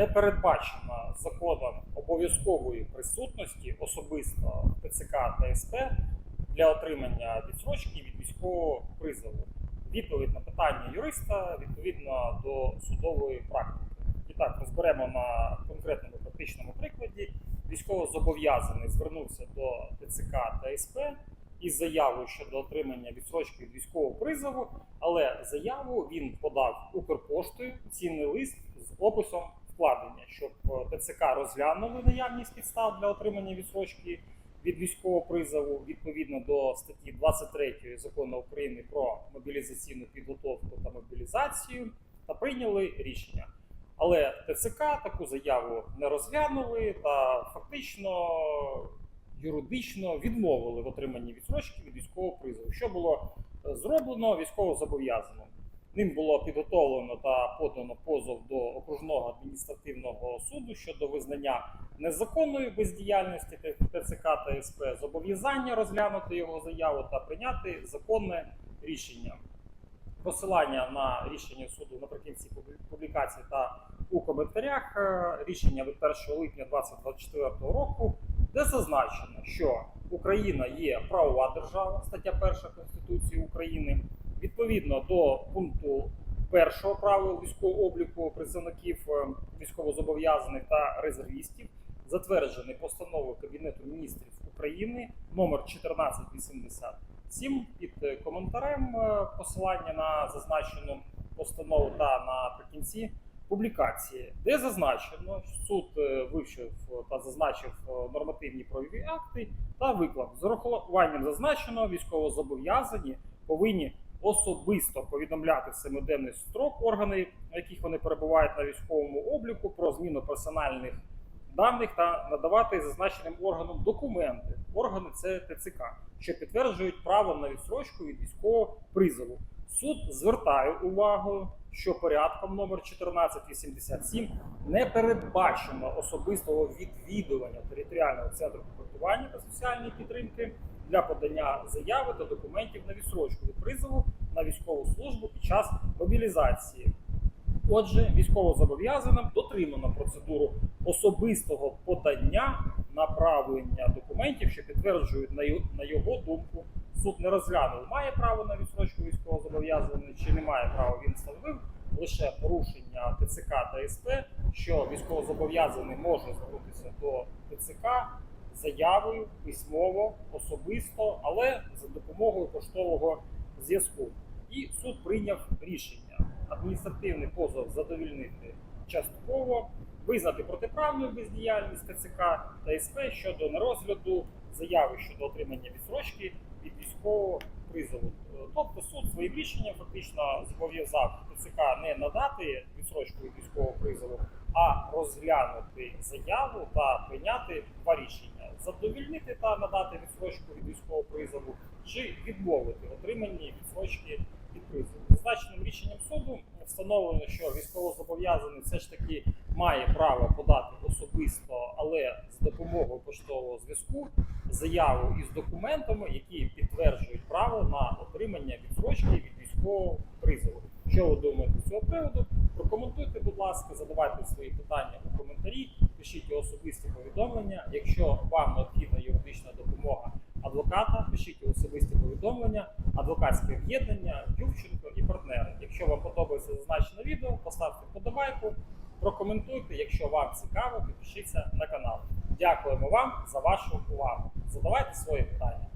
Не передбачено законом обов'язкової присутності особисто ТЦК та СП для отримання відсрочки від військового призову. Відповідь на питання юриста відповідно до судової практики. І так, розберемо на конкретному практичному прикладі. Військовозобов'язаний звернувся до ТЦК та СП із заявою щодо отримання відсрочки від військового призову, але заяву він подав Укрпоштою цінний лист з описом вкладення, щоб е, ТЦК розглянули наявність підстав для отримання відсрочки від військового призову відповідно до статті 23 закону України про мобілізаційну підготовку та мобілізацію та прийняли рішення. Але ТЦК таку заяву не розглянули та фактично юридично відмовили в отриманні відсрочки від військового призову, що було е, зроблено військовозобов'язаним. Ним було підготовлено та подано позов до окружного адміністративного суду щодо визнання незаконної бездіяльності ТЦК та СП, зобов'язання розглянути його заяву та прийняти законне рішення. Посилання на рішення суду наприкінці публікації та у коментарях е, рішення від 1 липня 2024 року, де зазначено, що Україна є правова держава, стаття 1 Конституції України. Відповідно до пункту першого правил військового обліку представників е, військовозобов'язаних та резервістів, затверджений постановою Кабінету міністрів України номер 1487 під е, коментарем е, посилання на зазначену постанову та наприкінці публікації, де зазначено, що суд вивчив та зазначив нормативні правові акти та виклав з урахуванням зазначеного військовозобов'язані повинні особисто повідомляти семиденний строк органи, на яких вони перебувають на військовому обліку, про зміну персональних даних та надавати зазначеним органам документи. Органи це ТЦК, що підтверджують право на відсрочку від військового призову. Суд звертає увагу, що порядком номер 1487 не передбачено особистого відвідування територіального центру комплектування та соціальної підтримки для подання заяви та документів на відсрочку від призову на військову службу під час мобілізації. Отже, військовозобов'язаним дотримано процедуру особистого подання направлення документів, що підтверджують на його думку. Суд не розглянув, має право на відсрочку військовозобов'язаний чи не має права. Він встановив лише порушення ТЦК та СП, що військовозобов'язаний може звернутися до ТЦК заявою письмово, особисто, але за допомогою поштового зв'язку. І суд прийняв рішення адміністративний позов задовільнити частково, визнати протиправною бездіяльність КЦК та СП щодо нерозгляду заяви щодо отримання відсрочки від військового призову. Тобто суд своїм рішенням фактично зобов'язав ТЦК не надати відсрочку від військового призову, а розглянути заяву та прийняти два рішення: задовільнити та надати відсрочку від військового призову, чи відмовити в отриманні відсрочки від призову. Зазначеним рішенням суду встановлено, що військовозобов'язаний все ж таки має право подати особисто, але з допомогою поштового зв'язку заяву із документами, які підтверджують право на отримання відсрочки від військового призову. Що ви думаєте з цього приводу? Прокоментуйте, будь ласка, задавайте свої питання у коментарі, пишіть особисті повідомлення. Якщо вам необхідна юридична допомога адвоката, пишіть особисті повідомлення, адвокатське об'єднання, Ювченко і партнери. Якщо вам подобається зазначене відео, поставте вподобайку, прокоментуйте. Якщо вам цікаво, підпишіться на канал. Дякуємо вам за вашу увагу. Задавайте свої питання.